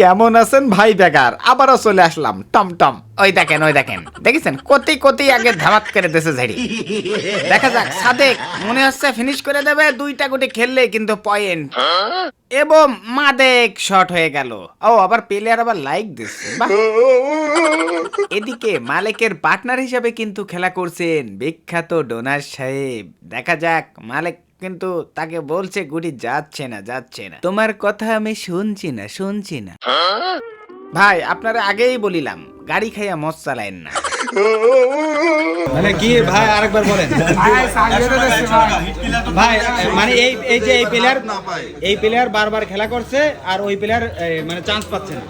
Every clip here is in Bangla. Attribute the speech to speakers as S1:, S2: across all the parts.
S1: কেমন আছেন ভাই বেগার? আবারও চলে আসলাম। Tom Tom. ওই দেখেন ওই দেখেন। দেখেছেন? কতি কতি আগে ধামাক করে দেশে ঝাড়ি। দেখা যাক, সাদেক, মনে হচ্ছে ফিনিশ করে দেবে, দুইটা গুটি খেললে কিন্তু পয়েন্ট এবং মাদেক শট হয়ে গেল। ও, আবার প্লেয়ার আবার লাইক দিচ্ছে। এদিকে মালিকের পার্টনার হিসেবে কিন্তু খেলা করছেন বিখ্যাত ডোনার সাহেব। দেখা যাক, মালিক কিন্তু তাকে বলছে গুটি যাচ্ছে না যাচ্ছে না। তোমার কথা আমি শুনছি না শুনছি না। ভাই আপনারা আগেই বলিলাম গাড়ি খাইয়া মদ চালাইন না।
S2: মানে কি ভাই আরেকবার বলেন। ভাই মানে এই এই যে এই প্লেয়ার এই প্লেয়ার বারবার খেলা করছে আর ওই প্লেয়ার মানে চান্স পাচ্ছে না।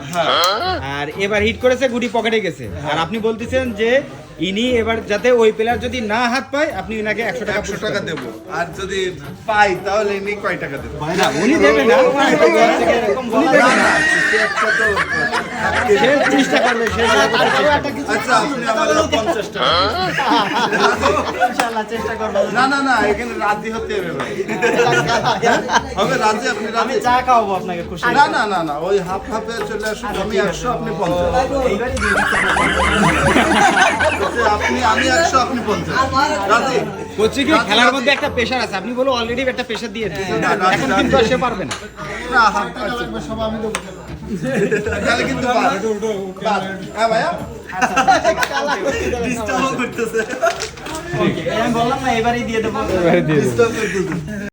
S2: আর এবার হিট করেছে গুটি পকেটে গেছে। আর আপনি বলতেছেন যে ইনি এবার যাতে ওই প্লেয়ার যদি না হাত পায় আপনি ইনাকে একশো টাকা
S3: একশো টাকা দেবো আর যদি পাই তাহলে এমনি কয় টাকা দেবো
S2: না, উনি দেবেন না চেষ্টা করবে সে
S3: আচ্ছা আপনি আমাদের পঞ্চাশ টাকা না না না এখানে রাজি হতে হবে ভাই হবে রাজি আপনি রাজি
S2: চা খাওয়াবো আপনাকে খুশি
S3: না না না না ওই হাফ হাফে চলে আসুন আমি একশো আপনি পঞ্চাশ আচ্ছা, আপনি আমি একশো আপনি পঞ্চাশ। রাজি?
S2: বলছি কি খেলার মধ্যে একটা প্রেশার আছে। আপনি বলো অলরেডি একটা প্রেশার দিয়ে এখন কিন্তু। সে পারবে না।
S3: না হাফ লাগবে সব আমি দেবো। তাহলে কিন্তু বাদ। বাদ। হ্যাঁ ভাইয়া? ডিস্টার্ব করতেছে।
S2: আমি বললাম না এবারেই দিয়ে দেবো।
S3: ডিস্টার্ব করতেছে।